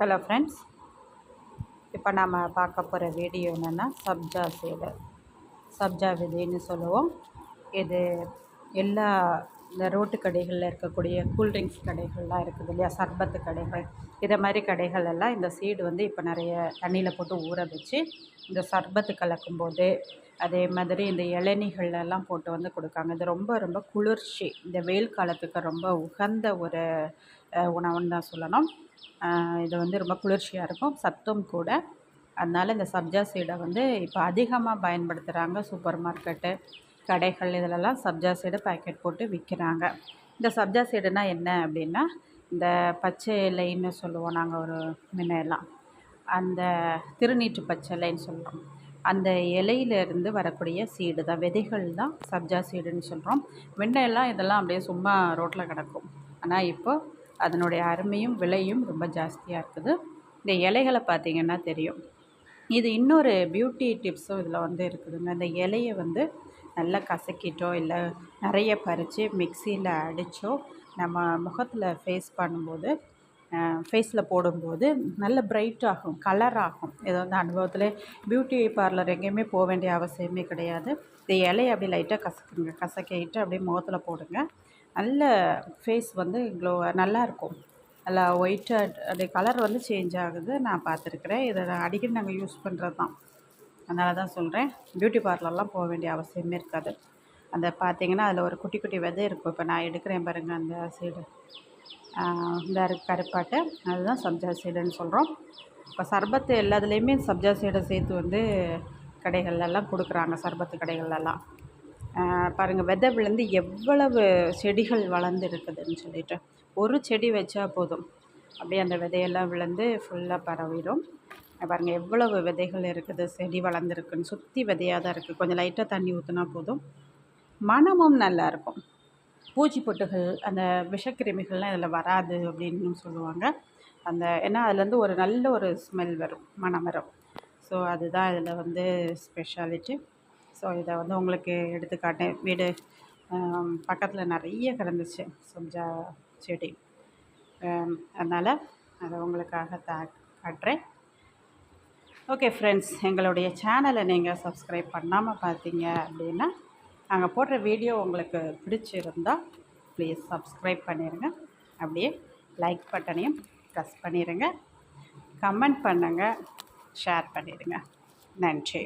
Hello friends இப்போ நம்ம பார்க்க போகிற வீடியோ என்னென்னா சப்ஜா சீடு சப்ஜா விதைன்னு சொல்லுவோம். இது எல்லா இந்த ரோட்டு கடைகளில் இருக்கக்கூடிய கூல்ட்ரிங்க்ஸ் கடைகள்லாம் இருக்குது இல்லையா சர்பத்து கடைகள். இதை மாதிரி கடைகள் எல்லாம் இந்த சீடு வந்து இப்போ நிறைய தண்ணியில் போட்டு ஊற வச்சு இந்த சர்பத்து கலக்கும்போது அதே மாதிரி இந்த இளநீகள்லாம் போட்டு வந்து கொடுக்காங்க. இது ரொம்ப ரொம்ப குளிர்ச்சி. இந்த வெயில் காலத்துக்கு ரொம்ப உகந்த ஒரு உணவுன்னு தான் சொல்லணும். இது வந்து ரொம்ப குளிர்ச்சியாக இருக்கும். சத்தும் கூட. அதனால் இந்த சப்ஜா சீடை வந்து இப்போ அதிகமாக பயன்படுத்துகிறாங்க சூப்பர் மார்க்கெட்டு கடைகள் இதிலெல்லாம் சப்ஜா சீடு பேக்கெட் போட்டு விற்கிறாங்க இந்த சப்ஜா சீடுனா என்ன அப்படின்னா இந்த பச்சை இலைன்னு சொல்லுவோம் நாங்கள் ஒரு முன்னெல்லாம் அந்த திருநீற்று பச்சை இலைன்னு சொல்கிறோம் அந்த இலையிலேருந்து வரக்கூடிய சீடு தான் விதைகள் தான் சப்ஜா சீடுன்னு சொல்கிறோம் முன்னெல்லாம் இதெல்லாம் அப்படியே சும்மா ரோட்டில் கிடக்கும். ஆனால் இப்போ அதனுடைய அருமையும் விலையும் ரொம்ப ஜாஸ்தியாக இருக்குது. இந்த இலைகளை பார்த்திங்கன்னா தெரியும். இது இன்னொரு பியூட்டி டிப்ஸும் இதில் வந்து இருக்குதுங்க. இந்த இலையை வந்து நல்லா கசக்கிட்டோ இல்லை நிறைய பறித்து மிக்சியில் அடித்தோ நம்ம முகத்தில் ஃபேஸ் பண்ணும்போது ஃபேஸில் போடும்போது நல்ல பிரைட் ஆகும் கலர் ஆகும். இது வந்து அனுபவத்தில் பியூட்டி பார்லர் எங்கேயுமே போக வேண்டிய அவசியமே கிடையாது. இந்த இலையை அப்படி லைட்டாக கசக்குங்க கசக்கிட்டு அப்படியே முகத்தில் போடுங்க. நல்ல ஃபேஸ் வந்து க்ளோ நல்லாயிருக்கும் நல்லா ஒயிட்டாக அப்படியே கலர் வந்து சேஞ்ச் ஆகுது. நான் பார்த்துருக்குறேன். இதை அடிக்கடி நாங்கள் யூஸ் பண்ணுறது தான் அதனால தான் சொல்கிறேன் பியூட்டி பார்லர்லாம் போக வேண்டிய அவசியமே இருக்காது. அந்த பார்த்தீங்கன்னா அதில் ஒரு குட்டி குட்டி விதை இருக்கும். இப்போ நான் எடுக்கிறேன் பாருங்கள் அந்த சீடு இந்த கருப்பாட்டை. அதுதான் சப்ஜா சீடுன்னு சொல்கிறோம் இப்போ சர்பத்து எல்லாத்துலேயுமே சப்ஜா சீடை சேர்த்து வந்து கடைகள்லாம் கொடுக்குறாங்க. சர்பத்து கடைகள்லாம் பாருங்கள் விதை விழுந்து எவ்வளவு செடிகள் வளர்ந்து இருக்குதுன்னு சொல்லிட்டு. ஒரு செடி வச்சா போதும். அப்படியே அந்த விதையெல்லாம் விழுந்து ஃபுல்லாக பரவிடும். பாருங்கள் எவ்வளவு விதைகள் இருக்குது செடி வளர்ந்துருக்குன்னு. சுற்றி விதையாக தான் இருக்குது கொஞ்சம் லைட்டாக தண்ணி ஊற்றினா போதும். மனமும் நல்லாயிருக்கும் பூச்சி பொட்டுகள் அந்த விஷக்கிருமிகள்லாம் இதில் வராது அப்படின்னு சொல்லுவாங்க. அந்த ஏன்னா அதுலேருந்து ஒரு நல்ல ஒரு ஸ்மெல் வரும் மனம் வரும். ஸோ அதுதான் இதில் வந்து ஸ்பெஷாலிட்டி ஸோ இதை வந்து உங்களுக்கு எடுத்துக்காட்டேன் வீடு பக்கத்தில் நிறைய கிடந்துச்சு சப்ஜா செடி. அதனால் அதை உங்களுக்காக தா காட்டுறேன். ஓகே ஃப்ரெண்ட்ஸ் எங்களுடைய சேனலை நீங்கள் சப்ஸ்கிரைப் பண்ணாமல் பார்த்தீங்க அப்படின்னா நாங்கள் போடுற வீடியோ உங்களுக்கு பிடிச்சிருந்தால் ப்ளீஸ் சப்ஸ்கிரைப் பண்ணிடுங்க அப்படியே லைக் பட்டனையும் ப்ரெஸ் பண்ணிடுங்க கமெண்ட் பண்ணுங்கள் ஷேர் பண்ணிடுங்க நன்றி.